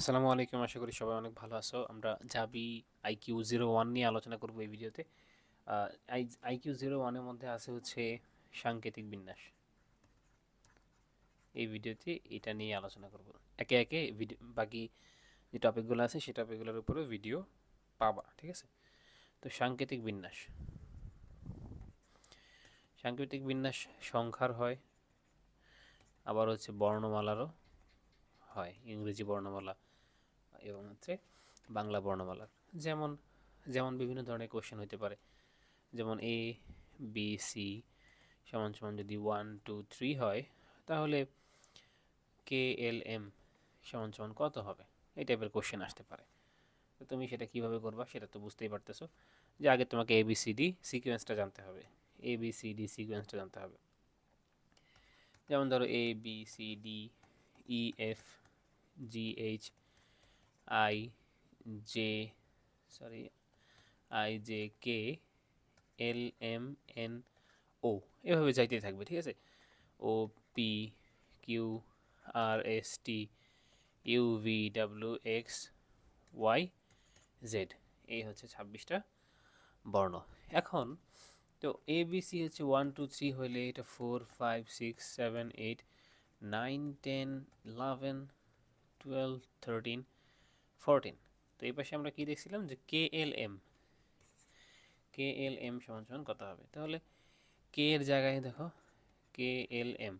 আসসালামু আলাইকুম। আশা করি সবাই অনেক ভালো আছো। আমরা জাবি আইকিউ জিরো ওয়ান নিয়ে আলোচনা করব এই ভিডিওতে। আইকিউ জিরো ওয়ানের মধ্যে আছে হচ্ছে সাংকেতিক বিন্যাস। এই ভিডিওতে এটা নিয়ে আলোচনা করব। একে একে ভিডিও বাকি যে টপিকগুলো আছে সেই টপিকগুলোর উপরে ভিডিও পাবা, ঠিক আছে? তো সাংকেতিক বিন্যাস। সাংকেতিক বিন্যাস সংখ্যার হয়, আবার হচ্ছে বর্ণমালারও হয়, ইংরেজি বর্ণমালা। এবং হচ্ছে বাংলা বর্ণমালার। যেমন যেমন বিভিন্ন ধরনের কোশ্চেন হতে পারে। যেমন এ বি সি সমান সমান যদি ওয়ান টু থ্রি হয়, তাহলে কে এল এম সমান সমান কত হবে? এই টাইপের কোশ্চেন আসতে পারে। তো তুমি সেটা কীভাবে করবা সেটা তো বুঝতেই পারতেছো। যে আগে তোমাকে এ বি সি ডি সিকোয়েন্সটা জানতে হবে। এ বি সি ডি সিকোয়েন্সটা জানতে হবে। যেমন ধরো A B C D E F G H I J sorry I J K, L M N O, এভাবে যাইতেই থাকবে, ঠিক আছে? O P Q R S T U V W X Y Z, এই হচ্ছে ছাব্বিশটা বর্ণ। এখন, তো এ বি সি হচ্ছে ওয়ান, টু, থ্রি হলে এটা four, five, six, seven, eight, nine, ten, eleven, twelve, thirteen fourteen তো এই পাশে আমরা কি দেখছিলাম? যে কে L M K L M সমান সমান কত হবে? তাহলে কে এর জায়গায় দেখো কে এল এম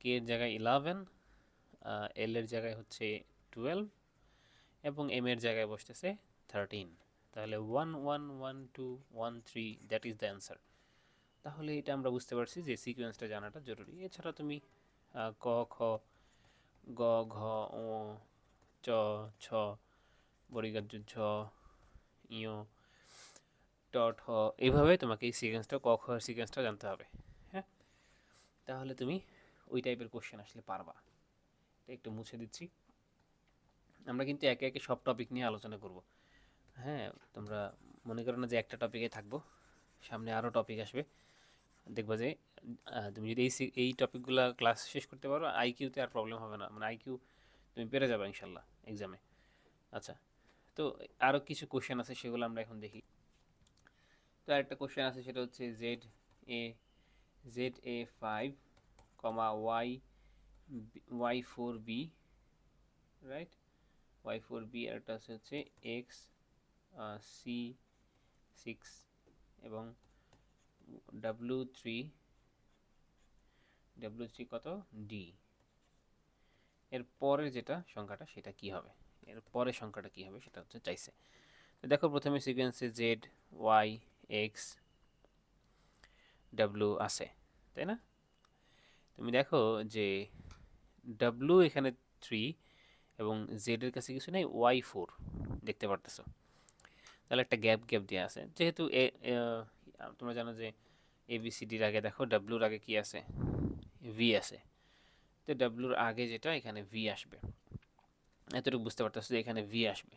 কে এর জায়গায় ইলেভেন এল এর জায়গায় হচ্ছে টুয়েলভ এবং এম এর জায়গায় বসতেছে থার্টিন তাহলে one one one two one three that is the answer তাহলে এটা আমরা বুঝতে পারছি যে সিকোয়েন্সটা জানাটা জরুরি। এছাড়া তুমি ক, খ, গ, ঘ, ও, চ, ছ বরিগার ঝ ইয় ট হ, এইভাবে তোমাকে এই সিকোয়েন্সটা ক, খ সিকোয়েন্সটা জানতে হবে হ্যাঁ? তাহলে তুমি ওই টাইপের কোশ্চেন আসলে পারবা। এটা একটু মুছে দিচ্ছি। আমরা কিন্তু একে একে সব টপিক নিয়ে আলোচনা করব। হ্যাঁ তোমরা মনে করো না যে একটা টপিকে থাকব, সামনে আরও টপিক আসবে। দেখবা যে তুমি যদি এই এই টপিকগুলো ক্লাস শেষ করতে পারো আইকিউতে আর প্রবলেম হবে না। মানে আইকিউ তুমি পেরে যাবে ইনশাল্লাহ এক্সামে আচ্ছা তো আরও কিছু কোশ্চেন আছে সেগুলো আমরা এখন দেখি। তো আরেকটা কোশ্চেন আছে, সেটা হচ্ছে Z A Z A five comma Y Y four B right Y four B আরেকটা আছে হচ্ছে এক্স সি সিক্স এবং ডাব্লু থ্রি ডাব্লু থ্রি কত? ডি এর পরের যেটা সংখ্যাটা সেটা কি হবে? এর পরের সংখ্যাটা কি হবে সেটা হচ্ছে চাইছে। তো দেখো প্রথমে সিকোয়েন্সে জেড ওয়াই এক্স ডাব্লু আছে, তাই না? তুমি দেখো যে ডাব্লু এখানে থ্রি এবং জেডের কাছে কিছু নেই ওয়াই ফোর দেখতে পারতেছো? তাহলে একটা গ্যাপ গ্যাপ দেওয়া আছে। যেহেতু এ তোমরা জানো যে এ বি সি ডির আগে দেখো ডাব্লুর আগে কি আছে? ভি আছে। তো ডাব্লুর আগে যেটা এখানে ভি আসবে। এতটুকু বুঝতে পারতেছো যে এখানে ভি আসবে।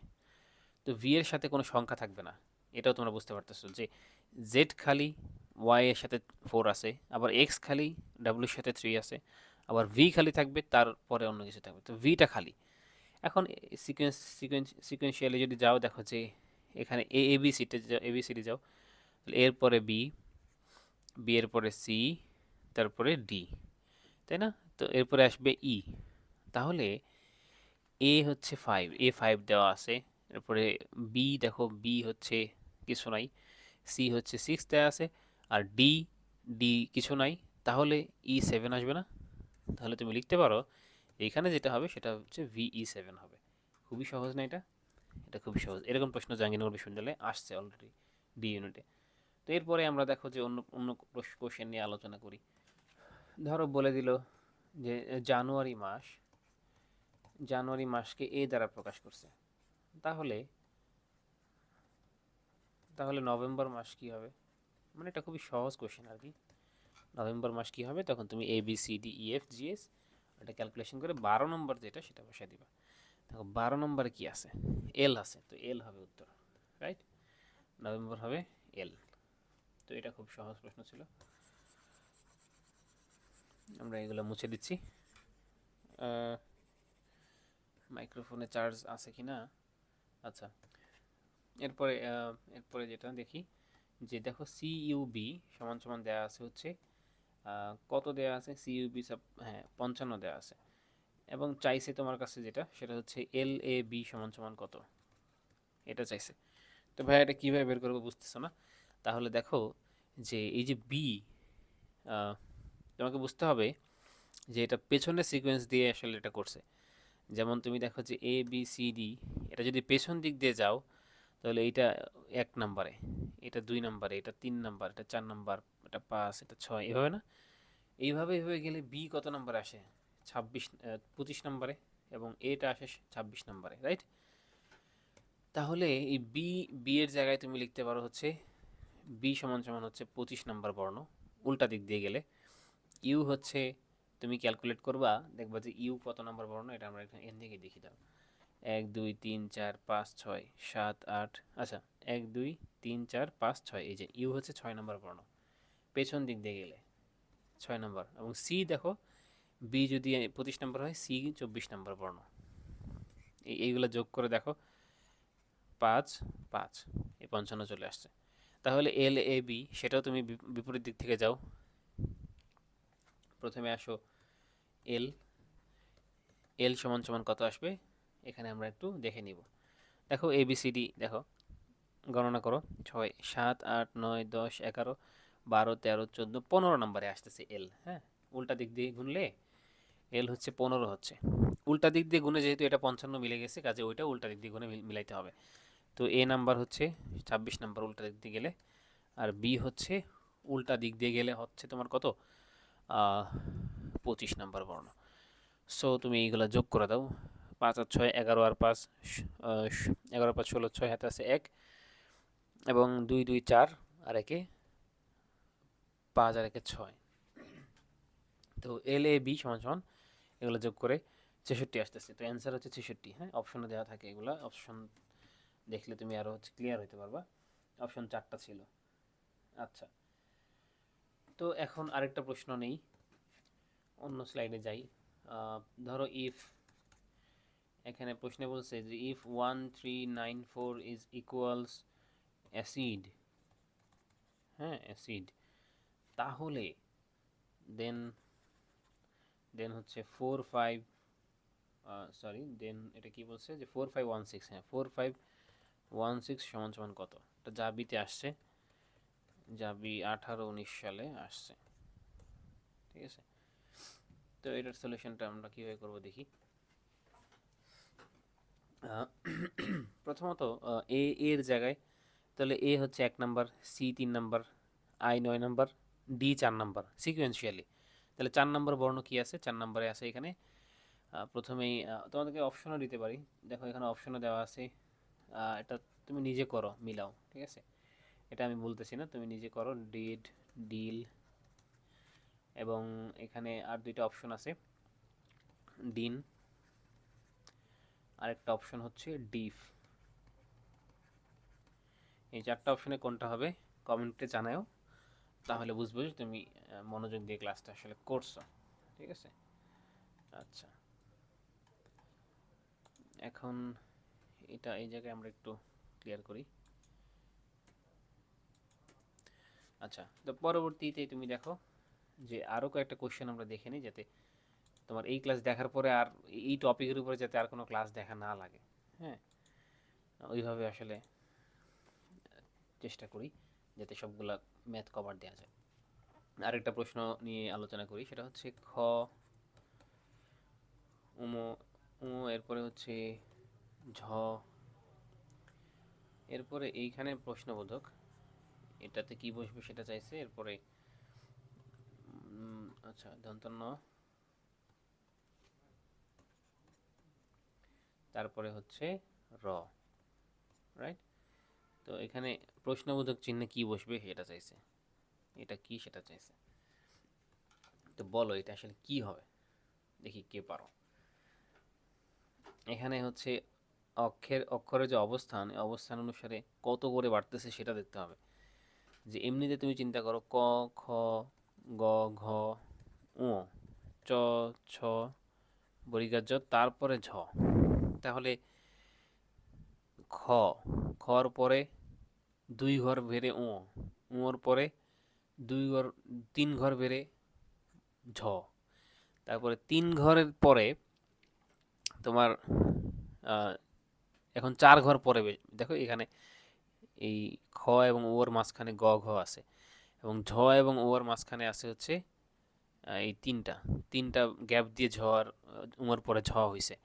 তো ভি এর সাথে কোনো সংখ্যা থাকবে না। এটাও তোমরা বুঝতে পারতেছো যে জেড খালি ওয়াই এর সাথে ফোর আছে, আবার এক্স খালি ডাব্লুর সাথে থ্রি আছে, আবার ভি খালি থাকবে, তারপরে অন্য কিছু থাকবে। তো ভিটা খালি। এখন সিকোয়েন্স সিকোয়েন্স সিকোয়েন্সিয়ালি যদি যাও, দেখো যে এখানে এ এ বি সিটে এ বি সিটি যাও, তাহলে এরপরে বি বি এর পরে সি তারপরে ডি তাই না? তো এরপরে আসবে ই e। তাহলে এ হচ্ছে ফাইভ এ ফাইভ দেওয়া আছে। এরপরে বি দেখো বি হচ্ছে কিছু নাই। সি হচ্ছে সিক্স দেওয়া আছে। আর ডি ডি কিছু নাই। তাহলে ই e সেভেন আসবে না? তাহলে তুমি লিখতে পারো, এখানে যেটা হবে সেটা হচ্ছে ভিই সেভেন e হবে। খুবই সহজ না এটা? এটা খুবই সহজ। এরকম প্রশ্ন জাহাঙ্গীরনগর বিশ্ববিদ্যালয়ে আসছে অলরেডি ডি ইউনিটে তো এরপরে আমরা দেখো যে অন্য অন্য কোশ্চেন নিয়ে আলোচনা করি। ধরো বলে দিল যে জানুয়ারি মাস, জানুয়ারি মাসকে এ দ্বারা প্রকাশ করছে। তাহলে তাহলে নভেম্বর মাস কি হবে? মানে এটা খুবই সহজ কোশ্চেন আর কি। নভেম্বর মাস কি হবে? তখন তুমি A B C D E F G S এটা ক্যালকুলেশন করে বারো নম্বর যেটা, সেটা বসাই দিবা। দেখো, বারো নম্বরে কি আছে? এল আছে, তো এল হবে উত্তর রাইট নভেম্বর হবে এল তো এটা খুব সহজ প্রশ্ন ছিল। আমরা এগুলো মুছে দিচ্ছি। মাইক্রোফোনে চার্জ আছে কি না? আচ্ছা এরপরে এরপরে যেটা দেখি, যে দেখো সিইউবি সমান সমান দেওয়া আছে হচ্ছে কত দেওয়া আছে? সিইউবি সব হ্যাঁ পঞ্চান্ন দেওয়া আছে। এবং চাইছে তোমার কাছে যেটা, সেটা হচ্ছে এল এ বি সমান সমান কত? এটা চাইছে। তো ভাই, এটা কীভাবে বের করব বুঝতেছো না? তাহলে দেখো যে এই যে বি তোমাকে বুঝতে হবে যে এটা পেছনের সিকোয়েন্স দিয়ে আসলে এটা করছে। যেমন তুমি দেখো যে এ বি সি ডি এটা যদি পেছন দিক দিয়ে যাও, তাহলে এইটা এক নাম্বারে, এটা দুই নাম্বারে, এটা তিন নাম্বার, এটা চার নাম্বার, এটা পাঁচ, এটা ছয়, এভাবে না? এইভাবে এইভাবে গেলে বি কত নাম্বারে আসে? ছাব্বিশ পঁচিশ নাম্বারে এবং এটা আসে ছাব্বিশ নাম্বারে রাইট তাহলে এই বি বি এর জায়গায় তুমি লিখতে পারো হচ্ছে বি সমান সমান হচ্ছে পঁচিশ নাম্বার বর্ণ, উল্টা দিক দিয়ে গেলে। ইউ হচ্ছে তুমি ক্যালকুলেট করবা, দেখবা যে ইউ কত নাম্বার বর্ণ, এটা আমরা এখানে এন থেকে দেখি দাও। এক, দুই, তিন, চার, পাঁচ, ছয়, সাত, আট আচ্ছা এক, দুই, তিন, চার, পাঁচ, ছয়, এই যে ইউ হচ্ছে ছয় নম্বর বর্ণ। পেছন দিক দিয়ে গেলে, ছয় নম্বর, এবং সি দেখো বি যদি পঁচিশ নম্বর হয়, সি চব্বিশ নম্বর বর্ণ। এইগুলো যোগ করে দেখো, পাঁচ পাঁচ, এই পঞ্চান্ন চলে আসছে। তাহলে এল এ বি সেটাও তুমি বিপরীত দিক থেকে যাও প্রথমে আসো এল এল সমান সমান কত আসবে? এখানে আমরা একটু দেখে নিব। দেখো এ বি সি ডি দেখো। গণনা করো। ছয়, সাত, আট, নয়, দশ, এগারো, বারো, তেরো, চোদ্দ, পনেরো নম্বরে আসতেছে এল হ্যাঁ? উল্টা দিক দিয়ে গুনলে এল হচ্ছে পনেরো হচ্ছে। উল্টা দিক দিয়ে গুনে যেহেতু এটা পঞ্চান্ন মিলে গেছে, কাজে ওইটা উল্টা দিক দিয়ে গুনে মিল- মিলাইতে হবে। তো এ নাম্বার হচ্ছে ছাব্বিশ নাম্বার উল্টা দিক দিয়ে গেলে, আর বি হচ্ছে উল্টা দিক দিয়ে গেলে হচ্ছে তোমার কত? পঁচিশ নাম্বার বর্ণ। সো তুমি এইগুলো যোগ করে দাও। পাঁচ আর ছয়, এগারো আর পাঁচ এগারো পাঁচ, ষোলো, ছয় হাতে আছে এক। এবং দুই দুই, চার আর একে পাঁচ আর একে ছয়। তো এল এ বি সমান সমান এগুলো যোগ করে ছেষট্টি আসতেছে। তো অ্যান্সার হচ্ছে ছেষট্টি হ্যাঁ? অপশনে দেওয়া থাকে এগুলো। অপশন দেখলে তুমি আরও হচ্ছে ক্লিয়ার হতে পারবা। অপশন চারটা ছিল। আচ্ছা। তো এখন আরেকটা প্রশ্ন নেই। অন্য স্লাইডে যাই। ধরো ইফ এখানে প্রশ্নে বলছে যে if one three nine four is equals acid হ্যাঁ অ্যাসিড তাহলে দেন দেন হচ্ছে ফোর ফাইভ সরি দেন এটা কি বলছে যে ফোর ফাইভ ওয়ান সিক্স হ্যাঁ ফোর ফাইভ ওয়ান সিক্স সমান সমান কত? এটা জাবিতে আসছে। জাবি আঠারো উনিশ সালে আসছে। ঠিক আছে? তো এটার সলিউশনটা আমরা কীভাবে করব দেখি। প্রথমত এ এর জায়গায় তাহলে এ হচ্ছে এক নাম্বার, সি তিন নাম্বার, আই নয় নাম্বার, ডি চার নাম্বার সিকুয়েন্সিয়ালি তাহলে চার নাম্বার বর্ণ কি আছে? চার নাম্বারে আছে এখানে। প্রথমেই তোমাদেরকে অপশনও দিতে পারি। দেখো এখানে অপশনও দেওয়া আছে। এটা তুমি নিজে করো, মিলাও। ঠিক আছে? এটা আমি বলতেছি না, তুমি নিজে করো ডিড ডিল এবং এখানে আর দুইটা অপশন আছে ডিন আরেকটা অপশন হচ্ছে ডিফ এই চারটা অপশনে কোনটা হবে কমেন্টে জানাও তাহলে বুঝব যে তুমি মনোযোগ দিয়ে ক্লাসটা আসলে করছ, ঠিক আছে? আচ্ছা। এখন এটা এই জায়গায় আমরা একটু ক্লিয়ার করি। আচ্ছা তো পরবর্তীতে তুমি দেখো যে আরও কয়েকটা কোশ্চেন আমরা দেখে নিই যাতে তোমার এই ক্লাস দেখার পরে আর এই টপিকের উপরে যাতে আর কোনো ক্লাস দেখা না লাগে। হ্যাঁ? ওইভাবে আসলে চেষ্টা করি যাতে সবগুলা ম্যাথ কভার দেওয়া যায়। আরেকটা প্রশ্ন নিয়ে আলোচনা করি, সেটা হচ্ছে খ, উমো উমো, এরপরে হচ্ছে ঝ, এরপরে এইখানে প্রশ্নবোধক এটাতে কি বসবে সেটা চাইছে, এরপরে আচ্ছা দন্তন্য তারপরে হচ্ছে র রাইট তো এখানে প্রশ্নবোধক চিহ্নে কি বসবে সেটা চাইছে। এটা কি সেটা চাইছে। তো বলো এটা আসলে কি হবে? দেখি কে পারো। এখানে হচ্ছে অক্ষের, অক্ষরের যে অবস্থান অবস্থান অনুসারে কত করে বাড়তেছে সেটা দেখতে হবে। যে এমনিতে তুমি চিন্তা করো ক, খ, গ, ঘ উ চ, ছ বরিগার জ, তারপরে ঝ। তাহলে খ, খর পরে দুই ঘর বেড়ে ও উঁর পরে দুই ঘর, তিন ঘর বেড়ে ঝ। তারপরে তিন ঘরের পরে তোমার এখন চার ঘর পরে দেখো এখানে এই খ এবং ওর মাঝখানে গ, ঘ আছে। এবং ঝ এবং ওর মাঝখানে আছে হচ্ছে এই তিনটা। তিনটা গ্যাপ দিয়ে ঝ আর উমর পরে ঝ হয়েছে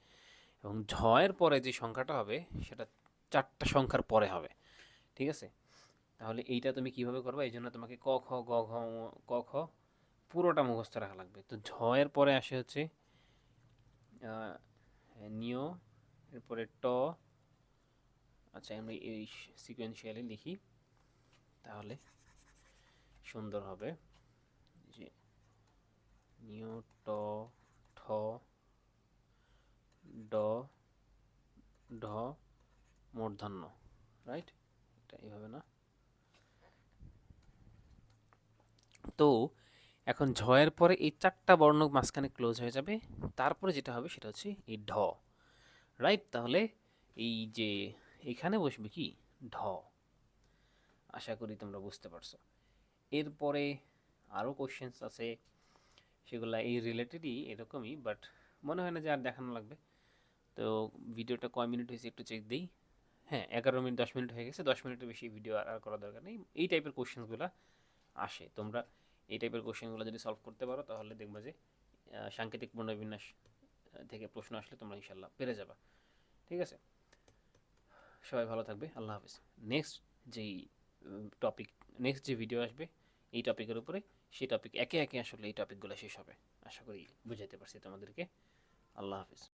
এবং ঝ এর পরে যে সংখ্যাটা হবে, সেটা চারটা সংখ্যার পরে হবে। ঠিক আছে? তাহলে এইটা তুমি কীভাবে করবে? এই জন্য তোমাকে ক, খ, গ, ঘ ক, খ পুরোটা মুখস্থ রাখা লাগবে। তো ঝ এর পরে আসে হচ্ছে নিয়, এরপরে ট আচ্ছা আমরা এই সিকোয়েন্সিয়ালি লিখি, তাহলে সুন্দর হবে। যে, নিউ ট, ঠ, ড, ঢ, মূর্ধন্য রাইট এটা এইভাবে না? তো এখন ঝয়ের পরে এই চারটা বর্ণ মাঝখানে ক্লোজ হয়ে যাবে। তারপরে যেটা হবে সেটা হচ্ছে এই ঢ রাইট তাহলে এই যে এখানে বসবে কি? ঢ। আশা করি তোমরা বুঝতে পারছ। এরপরে আরও কোশ্চেন্স আছে। সেগুলা এই রিলেটেডই এরকমই বাট মনে হয় না যে আর দেখানো লাগবে। তো ভিডিওটা কয় মিনিট হয়েছে একটু চেক দিই। হ্যাঁ এগারো মিনিট, দশ মিনিট হয়ে গেছে। দশ মিনিটের বেশি ভিডিও আর করার দরকার নেই। এই টাইপের কোশ্চেন্সগুলো আসে। তোমরা এই টাইপের কোশ্চেনগুলো যদি সলভ করতে পারো, তাহলে দেখবে যে সাংকেতিক পুনর্বিন্যাস থেকে প্রশ্ন আসলে তোমরা ইনশাল্লাহ পেরে যাবা। ঠিক আছে? সবাই ভালো থাকবে, আল্লাহ হাফিজ। নেক্সট যেই টপিক নেক্সট যে ভিডিও আসবে, এই টপিকের উপরে, সেই টপিক একে একে আসলে এই টপিকগুলো শেষ হবে। আশা করি বুঝাইতে পারছি তোমাদেরকে। আল্লাহ হাফিজ।